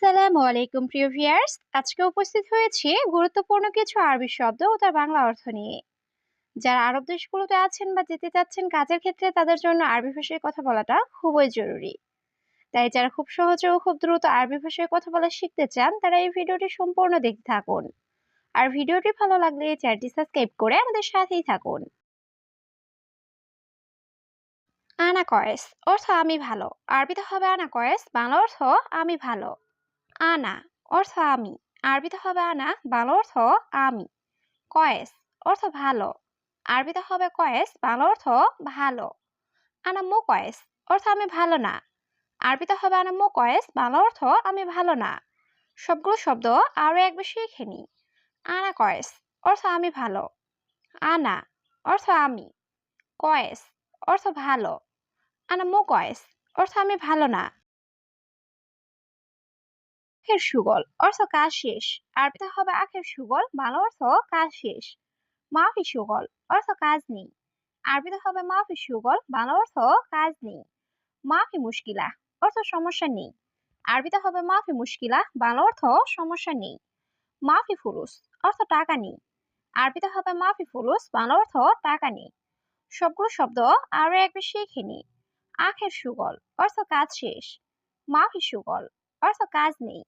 আসসালামু আলাইকুম, প্রিয় ভিউয়ার্স। আজকে উপস্থিত হয়েছি গুরুত্বপূর্ণ কিছু আরবি শব্দ ও তার বাংলা অর্থ নিয়ে। যারা আরব দেশগুলোতে আছেন বা যেতে চাচ্ছেন কাজের ক্ষেত্রে তাদের জন্য আরবি ভাষায় কথা বলাটা খুবই জরুরি। তাই যারা খুব সহজে ও খুব দ্রুত আরবি ভাষায় কথা বলা শিখতে চান, তারা এই ভিডিওটি সম্পূর্ণ দেখতে থাকুন। আর ভিডিওটি ভালো লাগলে চ্যানেলটি সাবস্ক্রাইব করে আমাদের সাথেই থাকুন। আনা কয়েস অর্থ আমি ভালো, আরবিতে হবে আনা কয়েস বাংলা অর্থ আমি ভালো। আনা অর্থ আমি। আরবিতে হবে আনা বাংলা অর্থ আমি। কয়েস অর্থ ভালো। আরবিতে হবে কয়েস বাংলা অর্থ ভালো। আনা মো কয়েস, অর্থ আমি ভালো না। আরবিতে হবে আনা মো কয়েস বাংলা অর্থ আমি ভালো না। সবগুলো শব্দ আরও একবার শিখে নি আনা কয়েস, অর্থ আমি ভালো। আনা অর্থ আমি। কয়েস, অর্থ ভালো। আনা মো কয়েস, অর্থ আমি ভালো না। আখের সুগল, অর্থ কাজ শেষ। আরবিতে হবে আখের সুগল, বাংলা অর্থ কাজ শেষ। মাফি সুগল, অর্থ কাজ নেই। আরবিতে হবে মাফি সুগল, বাংলা অর্থ কাজ নেই। মাফি মুশকিলা, অর্থ সমস্যা নেই। আরবিতে হবে মাফি মুশকিলা, বাংলা অর্থ সমস্যা নেই। মাফি ফুলুস, অর্থ টাকা নেই। আরবিতে হবে মাফি ফুলুস, বাংলা অর্থ টাকা নেই। সবগুলো শব্দ আরও একবার শিখে নি। আখের সুগল, অর্থ কাজ শেষ। মাফি সুগল, অর্থ কাজ নেই।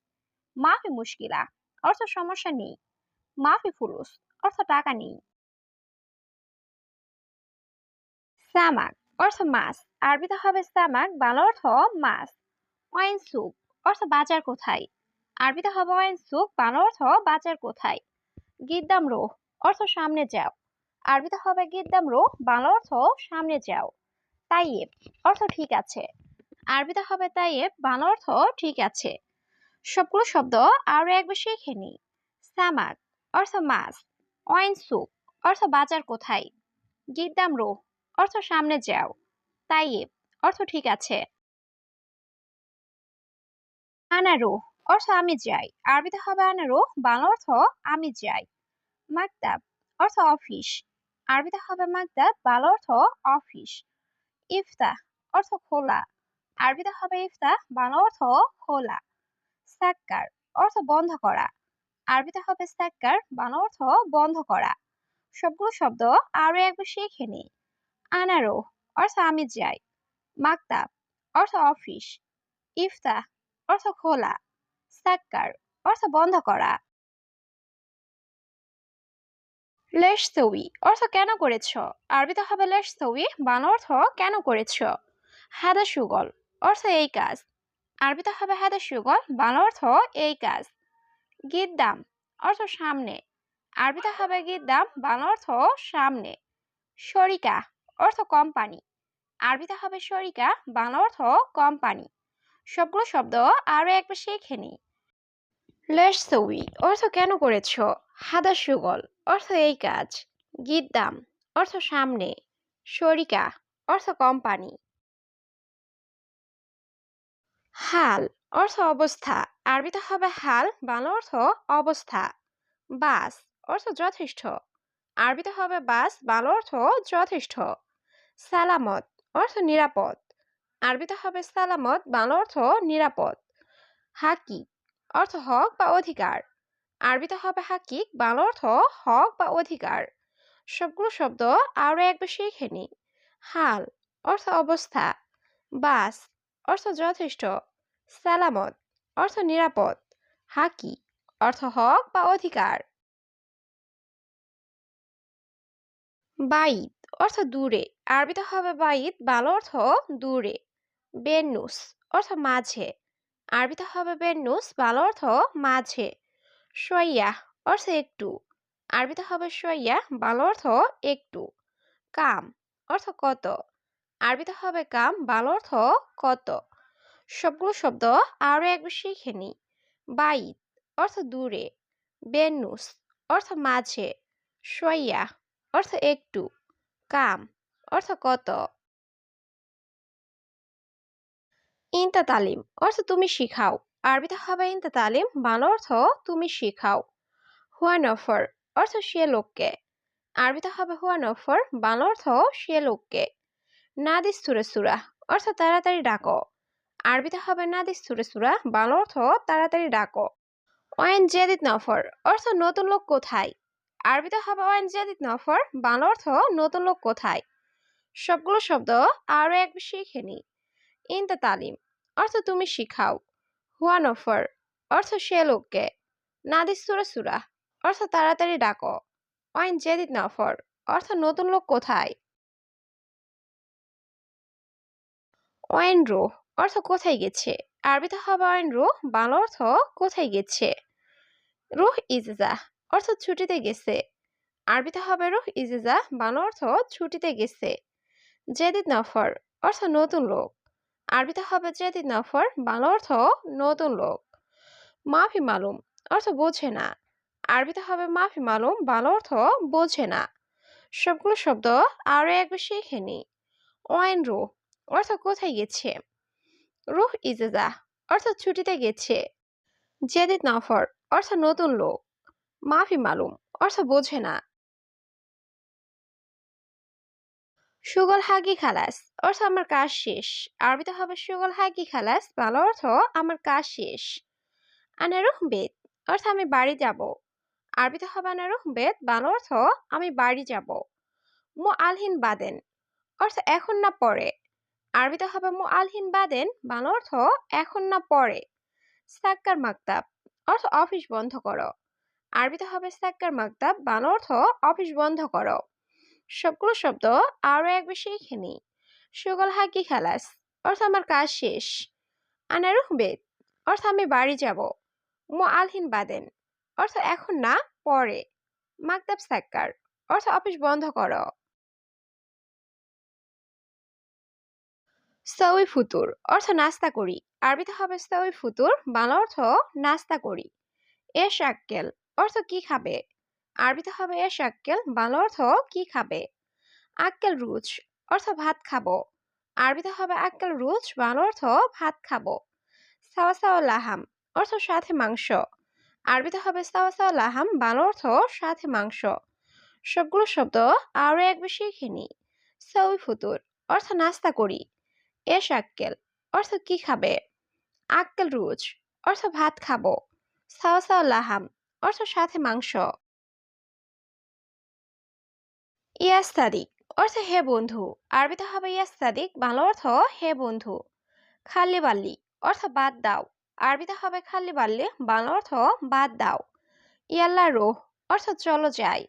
মাফি মুশকিলা অর্থ সমস্যা নেই। মাফি ফুলুস অর্থ টাকা নেই। সামাক অর্থ মাছ। আরবিতে হবে সামাক, বাংলা অর্থ মাছ। ওয়াইন সুপ অর্থ বাজার কোথায়? আরবিতে হবে ওয়াইন সুপ বাংলা অর্থ বাজার কোথায়? গিদ্দাম রোহ, অর্থ সামনে যাও। আরবিতে হবে গিদ্দাম রোহ, বাংলা অর্থ সামনে যাও। তাইয়েব, অর্থ ঠিক আছে। আরবিতে হবে তাইয়েব, বাংলা অর্থ ঠিক আছে। সবগুলো শব্দ আরও একবার শিখে নিই। সামাক, অর্থ মাছ, অয়েন সুপ অর্থ বাজার কোথায়, গিদ্দাম রো অর্থ সামনে যাও, তাইয়েব, অর্থ ঠিক আছে। আনারো অর্থ আমি যাই, আরবিতে হবে আনারো বাংলা অর্থ আমি যাই। মাকতাব অর্থ অফিস, আরবিতে হবে মাকতাব বাংলা অর্থ অফিস। ইফতা অর্থ খোলা, আরবিতে হবে ইফতা বাংলা অর্থ খোলা। সাক্কার অর্থ বন্ধ করা। আরবিতে হবে সাক্কার বাংলা অর্থ বন্ধ করা। সবগুলো শব্দ আরও একবার শিখে নি আনারো অর্থ আমি যাই। মাকতাব অর্থ অফিস। ইফতা অর্থ খোলা। সাক্কার অর্থ বন্ধ করা। লেশ তৌই অর্থ কেন করেছ? আরবিতে হবে লেশ তৌই বাংলা অর্থ কেন করেছ? হাদা সুগল অর্থ এই কাজ। আরবিতে হবে হাদা সুগল, বাংলা অর্থ এই কাজ। গিদ্দাম অর্থ সামনে। আরবিতে হবে গিদ্দাম বাংলা অর্থ সামনে। শরিকা অর্থ কোম্পানি। আরবিতে হবে শরিকা বাংলা অর্থ কোম্পানি। সবগুলো শব্দ আরও একবার শিখে নি লেশ সৌই অর্থ কেন করেছ? হাদা সুগল, অর্থ এই কাজ। গিদ্দাম অর্থ সামনে। শরিকা অর্থ কোম্পানি। হাল অর্থ অবস্থা। আরবিতে হবে হাল, বাংলা অর্থ অবস্থা। বাস অর্থ যথেষ্ট। আরবিতে হবে বাস, বাংলা অর্থ যথেষ্ট। সালামত অর্থ নিরাপদ। আরবিতে হবে সালামত, বাংলা অর্থ নিরাপদ। হাকি অর্থ হক বা অধিকার। আরবিতে হবে হাকিক বাংলা অর্থ হক বা অধিকার। সবগুলো শব্দ আরও একবার শিখে নি হাল অর্থ অবস্থা। বাস অর্থ যথেষ্ট। সালামত, অর্থ নিরাপদ। হাকি, অর্থ হক বা অধিকার। বাইত, অর্থ দূরে। আরবিতে হবে বাইত, বাংলা অর্থ দূরে। বেনুস অর্থ মাঝে। আরবিতে হবে বেনুস বাংলা অর্থ মাঝে। সইয়া অর্থ একটু। আরবিতে হবে সইয়া বাংলা অর্থ একটু। কাম, অর্থ কত। আরবিতে হবে কাম, বাংলা অর্থ কত। সবগুলো শব্দ আরও একবার শিখে নি বাইত অর্থ দূরে বেনুস অর্থ মাঝে সইয়া অর্থ একটু, কাম অর্থ কত। ইন্তা তালিম অর্থ তুমি শিখাও, আরবিতে হবে ইন্তা তালিম, বাংলা অর্থ তুমি শিখাও। হুয়ান অফার অর্থ সে লোককে, আরবিতে হবে হুয়ান অফার, বাংলা অর্থ সে লোককে। নাদিস সুরে সুরা অর্থ তাড়াতাড়ি ডাকো। আরবিতে হবে নাদিস সুরে সুরা বাংলা অর্থ তাড়াতাড়ি ডাকো। ওয়েন জেদিত নফর অর্থ নতুন লোক কোথায়? আরবিতে হবে ওয়েন জেদিত নফর বাংলা অর্থ নতুন লোক কোথায়? সবগুলো শব্দ আরও এক শিখে নি। ইনতা তালিম, অর্থ তুমি শিখাও। হুয়া নফর অর্থ সে লোককে। নাদিস সুরা সুরা, অর্থ তাড়াতাড়ি ডাকো। ওয়াইন জেদিত নফর অর্থ নতুন লোক কোথায়? ওয়াইন রো অর্থ কোথায় গেছে? আরবিতে হবে ওয়াইন রো বাংলা অর্থ কোথায় গেছে? রুহ ইজেজা, অর্থ ছুটিতে গেছে। আরবিতে হবে রুহ ইজেজা, বাংলা অর্থ ছুটিতে গেছে। জেদিদ নফর, অর্থ নতুন লোক। আরবিতে হবে জেদিদ নফর, বাংলা অর্থ নতুন লোক। মাফি মালুম, অর্থ বোঝে না। আরবিতে হবে মাফি মালুম, বাংলা অর্থ বোঝে না। সবগুলো শব্দ আরও একবার শিখে নি ওয়াইন রুহ, অর্থ কোথায় গেছে? রুহ ইজেজা, অর্থ ছুটিতে গেছে। জেদিদ নফর, অর্থ নতুন লোক। মাফি মালুম অর্থাৎ বোঝে না। সুগল হাগি খালাস, অর্থ আমার কাজ শেষ। আরবিতে হবে সুগল হাগি খালাস, ভালো অর্থ আমার কাজ শেষ। আনারুহ বেদ, অর্থ আমি বাড়ি যাব। আরবিতে হবে আনারুহ বেদ, ভালো অর্থ আমি বাড়ি যাব। মো আলহিন বাদেন, অর্থ এখন না পরে। আরবিতে হবে মো আলহিন বাদেন ভালো অর্থ এখন না পরে। সাক্কার মাকতাব, অর্থ অফিস বন্ধ করো। আরবিতে হবে সাক্কার মাকতাব ভালো অর্থ অফিস বন্ধ করো। সবগুলো শব্দ আরও একবার শিখে নিই। সুগল হাকি খালাস, অর্থ আমার কাজ শেষ। আনারুহ বেদ অর্থ আমি বাড়ি যাব। মো আলহিন বাদেন, অর্থ এখন না পরে। মাকতাব সাক্কার, অর্থ অফিস বন্ধ করো। সউই ফুতুর অর্থ নাস্তা করি। আরবিতে হবে সউই ফুতুর, বাংলা অর্থ নাস্তা করি। এস আক্কেল অর্থ কি খাবে? আরবিতে হবে এস আক্কেল বাংলা অর্থ কি খাবে? আক্কেল রুচ অর্থ ভাত খাব। আরবিতে হবে আক্কেল রুচ, বাংলা অর্থ ভাত খাব। সাওয়া সাওয়া লাহাম অর্থ সাথে মাংস। আরবিতে হবে সাওয়া সাওয়া লাহাম, বাংলা অর্থ সাথে মাংস। সবগুলো শব্দ আরও এক বেশি শিখে সউই ফুতুর অর্থ নাস্তা করি। এস আক্কেল অর্থ কি খাবে? আক্কেল রুচ অর্থ ভাত খাব। সাওয়া লাহাম, অর্থ সাথে মাংস। ইয়াস সাদিক অর্থ হে বন্ধু। আরবিতে হবে ইয়াস সাদিক বাংলা অর্থ হে বন্ধু। খাল্লি বাল্লি, অর্থ বাদ দাও। আরবিতে হবে খাল্লি বাল্লি, বাংলা অর্থ বাদ দাও। ইয়াল্লা রোহ, অর্থ চলো যাই।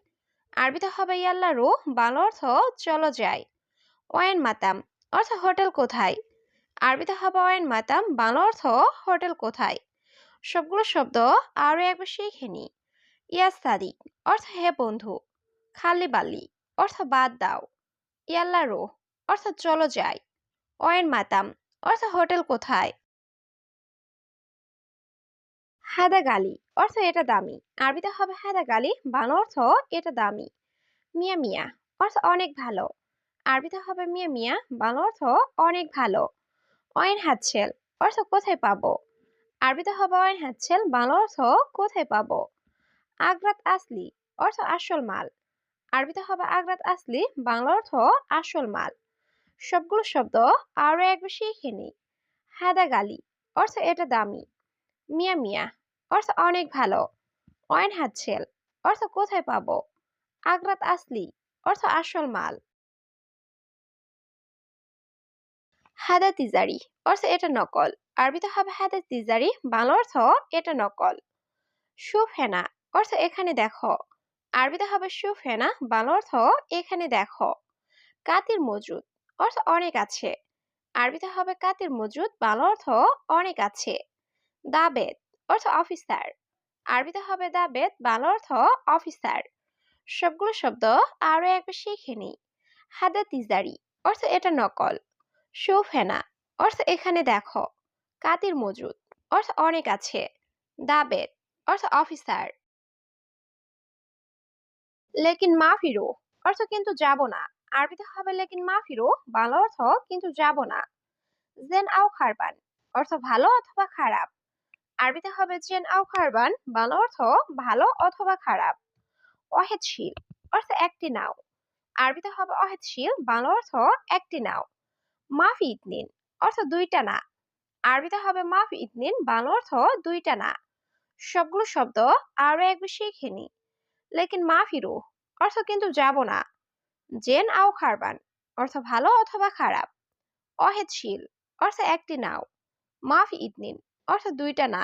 আরবিতে হবে ইয়াল্লা রোহ, বাংলা অর্থ চলো যাই। ওয়েন মাতাম অর্থ হোটেল কোথায়? আরবিতে হবে ওয়েন মাতাম, বাংলা অর্থ হোটেল কোথায়? সবগুলো শব্দ আরও একবার শিখে নি। ইয়াস সাদিক অর্থ হে বন্ধু, খালি বাল্লি অর্থ বাদ দাও। ইয়াল্লা রো অর্থ চলো যাই। ওয়েন মাতাম, অর্থ হোটেল কোথায়? হাদা গালি, অর্থ এটা দামি। আরবিতে হবে হাদা গালি, বাংলা অর্থ এটা দামি। মিয়া মিয়া, অর্থ অনেক ভালো। আরবিতে হবে মিয়া মিয়া, বাংলা অর্থ অনেক ভালো। অয়েন হাতছেল অর্থ কোথায় পাবো? আরবিতে হবে অয়েন হাতছেল বাংলা অর্থ কোথায় পাবো? আগ্রাত আসলি, অর্থ আসল মাল। আরবিতে হবে আগ্রাত আসলি, বাংলা অর্থ আসল মাল। সবগুলো শব্দ আরও একবার শিখে নিই। হাদা গালি অর্থ এটা দামি। মিয়া মিয়া, অর্থ অনেক ভালো। অয়েন হাতছেল অর্থ কোথায় পাবো? আগ্রাত আসলি, অর্থ আসল মাল। হাদা তিজারি অর্থ এটা নকল। আরবিতে হবে হাদা তিজারি বাংলা অর্থ এটা নকল। সুফেনা, অর্থ এখানে দেখো। আরবিতে হবে সুফেনা, বাংলা অর্থ এখানে দেখো। কাতির মজুদ, অর্থ অনেক আছে। আরবিতে হবে কাতির মজুদ, বাংলা অর্থ অনেক আছে। দাবেদ, অর্থ অফিসার। আরবিতে হবে দাবেদ, বাংলা অর্থ অফিসার। সবগুলো শব্দ আরও একবার শিখে নিই। হাদা তিজারি অর্থ এটা নকল। সুফেনা অর্থ এখানে দেখো। কাতির মজুদ। অর্থ অনেক আছে। দাবেদ। অর্থ অফিসার। লেকিন মা ফিরো। অর্থ কিন্তু যাব না। আরবিতে হবে লেকিন মা ফিরো। অর্থ কিন্তু যাব না। জেন আও খারবান। অর্থ ভালো অথবা খারাপ। আরবিতে হবে জেন আও খারবান। ভালো অর্থ ভালো অথবা খারাপ। অহেদশীল অর্থ একটি নাও। আরবিতে হবে অহেদশীল ভালো অর্থ একটি নাও। মাফি ইতনিন অর্থ দুইটা না। আরবিতে হবে মাফি ইতনিন বাংলা অর্থ দুইটা না। সবগুলো শব্দ আরও একবার শিখে নি। লেকিন মাফি রুহ অর্থ কিন্তু যাব না। জেন আও খারবান, অর্থ ভালো অথবা খারাপ। অহেদশীল, অর্থ একটি নাও। মাফ ইতনিন অর্থ দুইটা না।